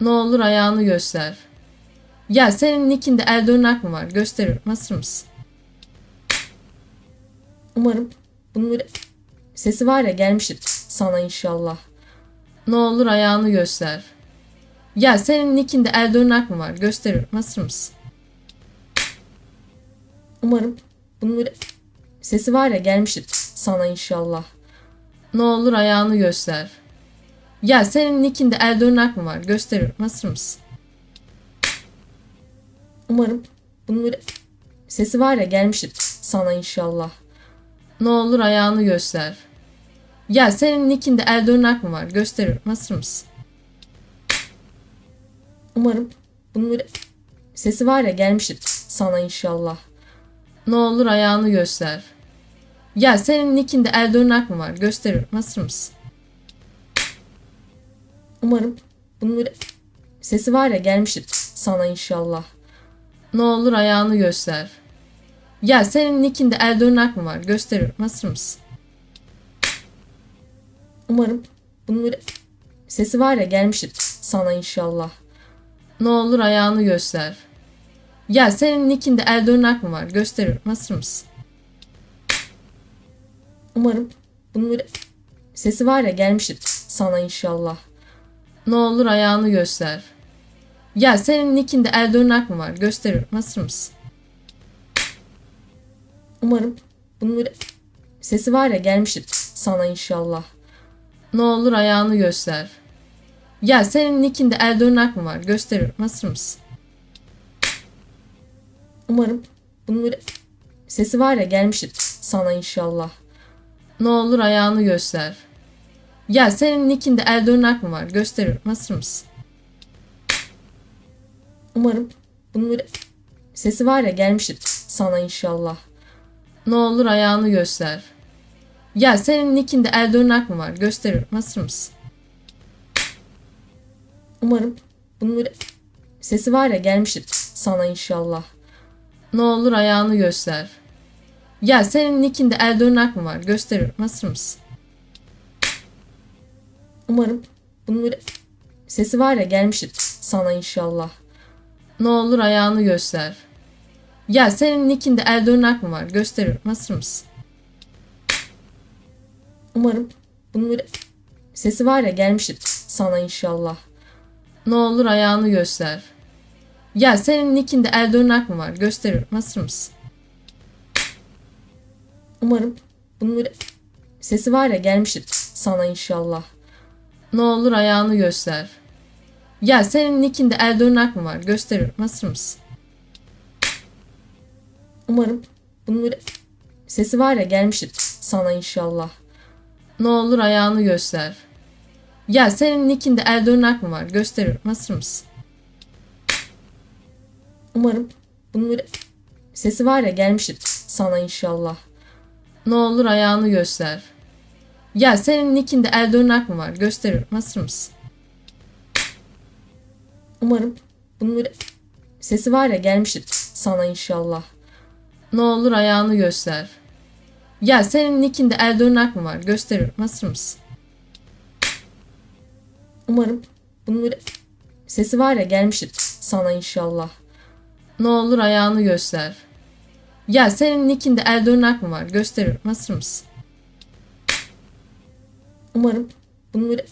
Ne olur ayağını göster. Ya senin nickinde Eldornak mı var? Gösteriyorum. Hazır mısın? Umarım bunun böyle sesi var ya gelmiştir sana inşallah. Ne olur ayağını göster. Ya senin nickinde Eldornak mı var? Gösteriyorum. Hazır mısın? Umarım bunun böyle sesi var ya gelmiştir sana inşallah. Ne olur ayağını göster. Ya senin nickinde Eldornak mı var? Gösteriyorum. Hazır mısın? Umarım bunun böyle sesi var ya gelmiştir sana inşallah. Ne olur ayağını göster. Ya senin nickinde Eldornak mı var? Gösteriyorum. Hazır mısın? Umarım bunun böyle sesi var ya gelmiştir sana inşallah. Ne olur ayağını göster. Ya senin nickinde Eldornak mı var? Gösteriyorum. Hazır mısın? Umarım bunun böyle sesi var ya gelmiştir sana inşallah. Ne olur ayağını göster. Ya senin nickinde Eldornak mı var? Gösteriyorum. Hazır mısın? Umarım bunun böyle sesi var ya gelmiştir sana inşallah. Ne olur ayağını göster. Ya senin nickinde Eldornak mı var? Gösteriyorum. Hazır mısın? Umarım bunun böyle sesi var ya gelmiştir sana inşallah. Ne olur ayağını göster. Ya senin nickinde Eldornak mı var? Gösteriyorum. Hazır mısın? Umarım bunun böyle sesi var ya gelmiştir sana inşallah. Ne olur ayağını göster. Ya senin nickinde Eldornak mı var? Gösteriyorum. Hazır mısın? Umarım bunun böyle sesi var ya gelmiştir sana inşallah. Ne olur ayağını göster. Ya senin nickinde Eldornak mı var? Gösteriyorum. Hazır mısın? Umarım bunun böyle sesi var ya gelmiştir sana inşallah. Ne olur ayağını göster. Ya senin nickinde Eldornak mı var? Gösteriyorum. Hazır mısın? Umarım bunun böyle sesi var ya gelmiştir sana inşallah. Ne olur ayağını göster. Ya senin nickinde Eldornak mı var? Gösteriyorum. Hazır mısın? Umarım bunun böyle sesi var ya gelmiştir sana inşallah. Ne olur ayağını göster. Ya senin nickinde Eldornak mı var? Gösteriyorum. Hazır mısın? Umarım bunun böyle sesi var ya gelmiştir sana inşallah. Ne olur ayağını göster. Ya senin nickinde Eldornak mı var? Gösteriyorum. Hazır mısın? Umarım bunun böyle sesi var ya gelmiştir sana inşallah. Ne olur ayağını göster. Ya senin nickinde Eldornak mı var? Gösteriyorum. Hazır mısın? Umarım bunun böyle sesi var ya gelmiştir sana inşallah. Ne olur ayağını göster. Ya senin nickinde Eldornak mı var? Gösteriyorum. Hazır mısın? Umarım bunun böyle sesi var ya gelmiştir sana inşallah. Ne olur ayağını göster. Ya senin nickinde Eldornak mı var? Gösteriyorum. Hazır mısın? Umarım bunun böyle sesi var ya gelmiştir sana inşallah. Ne olur ayağını göster. Ya senin nickinde Eldornak mı var? Gösteriyorum. Hazır mısın? Umarım bunun böyle sesi var ya gelmiştir sana inşallah. Ne olur ayağını göster. Ya senin nickinde Eldornak mı var? Gösteriyorum. Hazır mısın? Umarım bunun böyle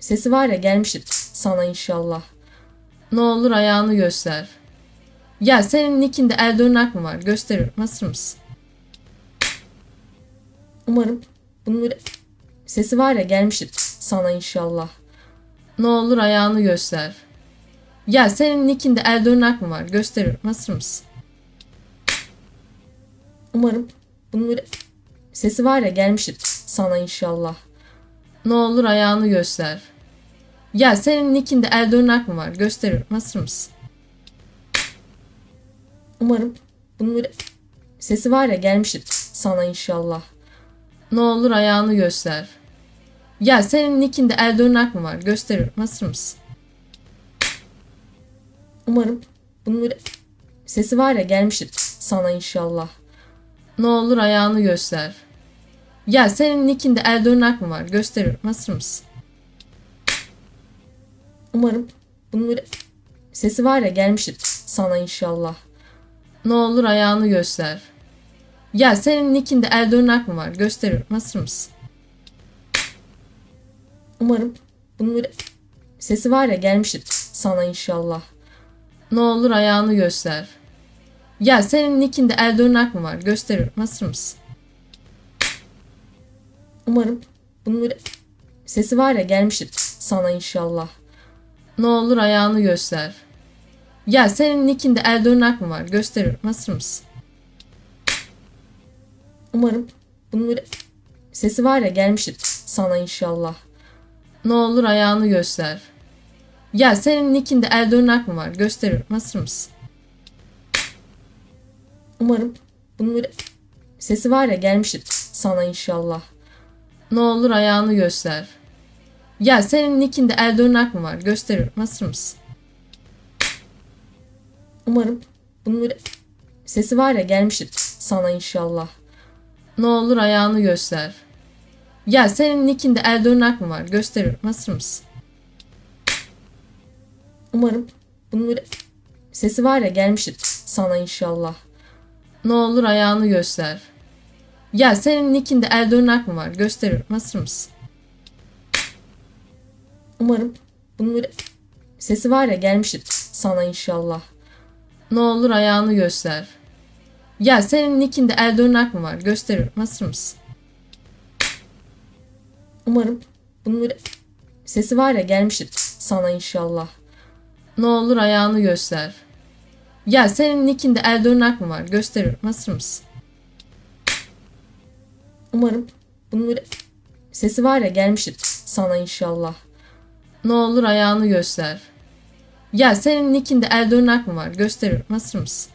sesi var ya gelmiştir sana inşallah. Ne olur ayağını göster. Ya senin nickinde Eldornak mı var? Gösteriyorum. Hazır mısın? Umarım bunun böyle sesi var ya gelmiştir sana inşallah. Ne olur ayağını göster. Ya senin nickinde Eldornak mı var? Gösteriyorum. Hazır mısın? Umarım bunun böyle sesi var ya gelmiştir sana inşallah. Ne olur ayağını göster. Ya senin nickinde Eldornak mı var? Gösteriyorum. Hazır mısın? Umarım bunun böyle sesi var ya gelmiştir sana inşallah. Ne olur ayağını göster. Ya senin nickinde Eldornak mı var? Gösteriyorum. Hazır mısın? Umarım bunun böyle sesi var ya gelmiştir sana inşallah. Ne olur ayağını göster. Ya senin nickinde Eldornak mı var? Gösteriyorum. Hazır mısın? Umarım Bunun böyle sesi var ya gelmiştir sana inşallah. Ne olur ayağını göster. Ya senin nickinde Eldornak mı var? Gösteriyorum. Hazır mısın? Umarım bunun böyle sesi var ya gelmiştir sana inşallah. Ne olur ayağını göster. Ya senin nickinde Eldornak mı var? Gösteriyorum. Hazır mısın? Umarım bunun böyle sesi var ya gelmiştir sana inşallah. Ne olur ayağını göster. Ya senin nickinde Eldornak mı var? Gösteriyorum. Hazır mısın? Umarım bunun böyle sesi var ya gelmiştir sana inşallah. Ne olur ayağını göster. Ya senin nickinde Eldornak mı var? Gösteriyorum. Hazır mısın? Umarım bunun böyle sesi var ya gelmiştir sana inşallah. Ne olur ayağını göster. Ya senin nickinde Eldornak mı var? Gösteriyorum. Hazır mısın? Umarım bunun böyle sesi var ya gelmiştir sana inşallah. Ne olur ayağını göster. Ya senin nickinde Eldornak mı var? Gösteriyorum. Hazır mısın? Umarım bunun böyle sesi var ya gelmiştir sana inşallah. Ne olur ayağını göster. Ya senin nickinde Eldornak mı var? Gösteriyorum. Hazır mısın? Umarım bunun böyle sesi var ya gelmiştir sana inşallah. Ne olur ayağını göster. Ya senin nickinde Eldornak mı var? Gösteriyorum. Hazır mısın? Umarım bunun böyle sesi var ya gelmiştir sana inşallah. Ne olur ayağını göster. Ya senin nickinde Eldornak mı var? Gösteriyorum. Hazır mısın? Umarım bunun böyle sesi var ya gelmiştir sana inşallah. Ne olur ayağını göster. Ya senin nickinde Eldornak mı var? Gösteriyorum. Hazır mısın?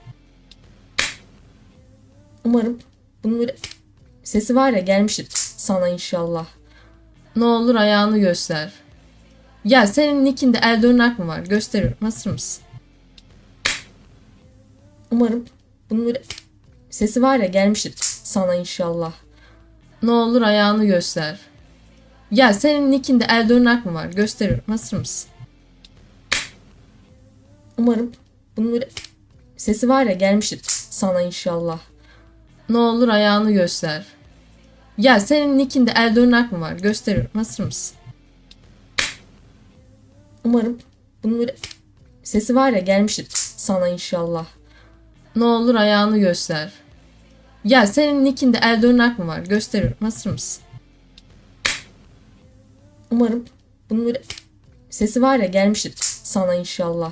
Umarım bunun böyle sesi var ya gelmiştir sana inşallah. Ne olur ayağını göster. Ya senin nickinde Eldornak mı var? Gösteriyorum. Hazır mısın? Umarım bunun böyle sesi var ya gelmiştir sana inşallah. Ne olur ayağını göster. Ya senin nickinde Eldornak mı var? Gösteriyorum. Hazır mısın? Umarım bunun böyle sesi var ya gelmiştir sana inşallah. Ne olur ayağını göster. Ya senin nickinde Eldornak mı var? Gösteriyorum. Hazır mısın? Umarım bunun böyle sesi var ya gelmiştir sana inşallah. Ne olur ayağını göster. Ya senin nickinde Eldornak mı var? Gösteriyorum. Hazır mısın? Umarım bunun böyle sesi var ya gelmiştir sana inşallah.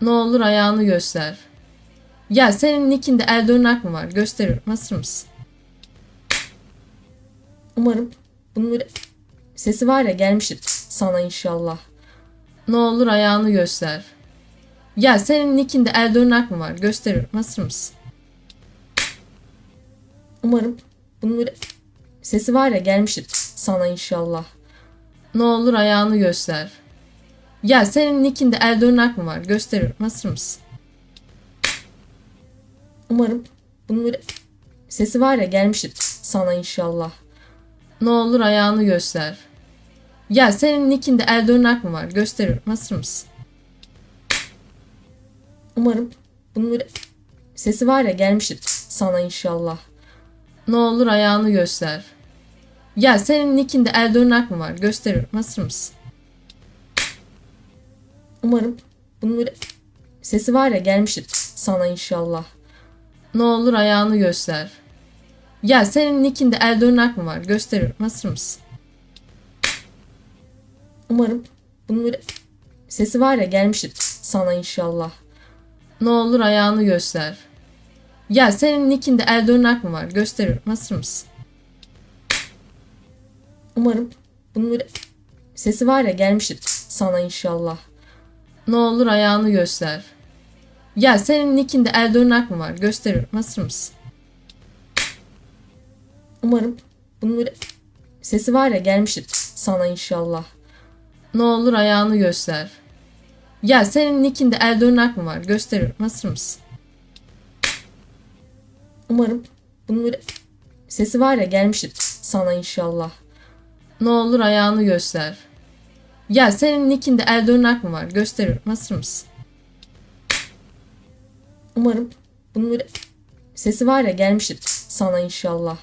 Ne olur ayağını göster. Ya senin nickinde Eldornak mı var? Gösteriyorum. Hazır mısın? Umarım bunun böyle sesi var ya gelmiştir sana inşallah. Ne olur ayağını göster. Ya senin nickinde Eldornak mı var? Gösteriyorum. Hazır mısın? Umarım bunun böyle sesi var ya gelmiştir sana inşallah. Ne olur ayağını göster. Ya senin nickinde Eldornak mı var? Gösteriyorum. Hazır mısın? Umarım bunun böyle sesi var ya gelmiştir sana inşallah. Ne olur ayağını göster. Ya senin nickinde Eldornak mı var? Gösteriyorum. Hazır mısın? Umarım bunun böyle sesi var ya gelmiştir sana inşallah. Ne olur ayağını göster. Ya senin nickinde Eldornak mı var? Gösteriyorum. Hazır mısın? Umarım bunun böyle sesi var ya gelmiştir sana inşallah. Ne olur ayağını göster. Ya senin nickinde Eldornak mı var? Gösteriyorum. Hazır mısın? Umarım bunun böyle sesi var ya gelmiştir sana inşallah. Ne olur ayağını göster. Ya senin nickinde Eldornak mı var? Gösteriyorum. Hazır mısın? Umarım bunun böyle sesi var ya gelmiştir sana inşallah. Ne olur ayağını göster. Ya senin nickinde Eldornak mı var? Gösteriyorum. Hazır mısın? Umarım bunun böyle sesi var ya gelmiştir sana inşallah. Ne olur ayağını göster. Ya senin nickinde Eldornak mı var? Gösteriyorum. Hazır mısın? Umarım bunun böyle sesi var ya gelmiştir sana inşallah. Ne olur ayağını göster. Ya senin nickinde Eldornak mı var? Gösteriyorum. Hazır mısın? Umarım bunun böyle sesi var ya gelmiştir sana inşallah.